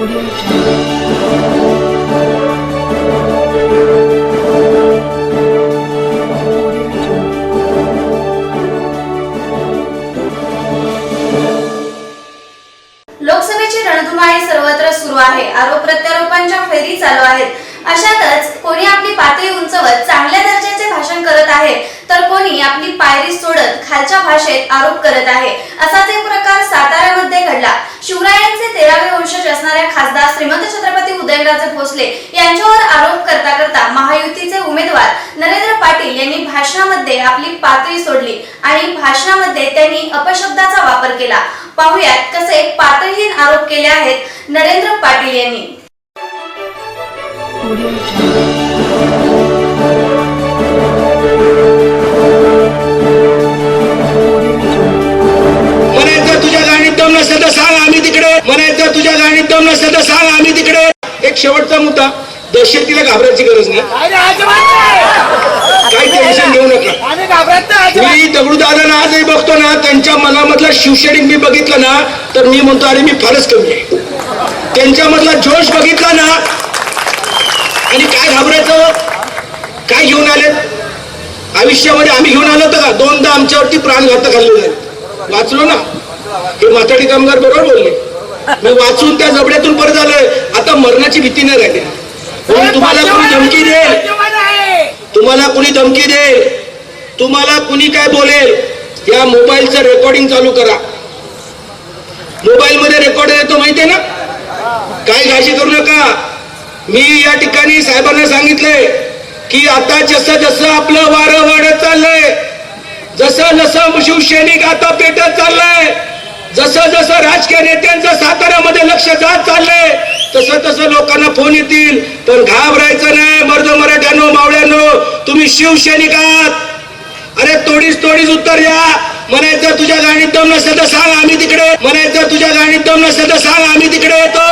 लोकसभेची रणधुमाळी सर्वत्र सुरू आहे. आरोप प्रत्यारोपांच्या फेरी चालू आहेत. अशातच कोणी आपली पातळी उंचवत चांगल्या दर्जाचे भाषण करत आहे तर कोणी आपली पायरी सोडत खालच्या भाषेत आरोप करत आहे. असाच एक प्रकार साताऱ्यामध्ये घडला. शिवरायांचे तेरावे वंश असणाऱ्या खासदार श्रीमंत छत्रपती उदयनराजे भोसले यांच्यावर आरोप करता करता महायुतीचे उमेदवार नरेंद्र पाटील यांनी भाषणामध्ये आपली पातळी सोडली आणि भाषणामध्ये त्यांनी अपशब्दाचा वापर केला. पाहुयात कसे पातळीहीन आरोप केले आहेत नरेंद्र पाटील यांनी. नसेल तर सांग आम्ही तिकडे. एक शेवटचा मुद्दा दहशतीला घाबरायची गरज नाही. काही टेन्शन घेऊ नका. मी दगडूदादांना आजही बघतो ना त्यांच्या मनामधला शिवसैनिक मी बघितलं ना तर मी म्हणतो अरे मी फारच कमी आहे. त्यांच्यामधला जोश बघितला ना आणि काय घाबरायचं? काय घेऊन आले? आयुष्यामध्ये आम्ही घेऊन आलो होतो का? दोनदा आमच्यावरती प्राणघातक हल्ले झाले. वाचलो ना? हे माथाडी कामगार बरोबर बोलले. मी वाचून त्या जबड्यातून परत आलोय. आता मरणाची भीती नाही राहिली. तुम्हाला कोणी धमकी नाही. तुम्हाला कुणी धमकी देईल? तुम्हाला कुणी काय बोलेल? या मोबाईलचं रेकॉर्डिंग चालू करा. मोबाईल मध्ये रेकॉर्ड येतो माहितीये ना? काय घाशी करू नका. मी या ठिकाणी साहेबांना सांगितलंय की आता जसं जसं आपलं वारं वाढत चाललंय जसं जसं शिवसैनिक आता पेटत चाललंय जसं जसं राजकीय नेत्यांचं साताऱ्यामध्ये लक्ष जात चाललंय तसं तसं लोकांना फोन येतील. पण घाबरायचं नाही मर्द मराठ्यानो मावळ्यानो तुम्ही शिवसैनिक आहात. अरे तोडीच तोडीच उत्तर या म्हणायचं तुझ्या गाडीत दम नसेल तर सांग आम्ही तिकडे म्हणायचं तुझ्या गाडीत दम नसेल तर सांग आम्ही तिकडे येतो.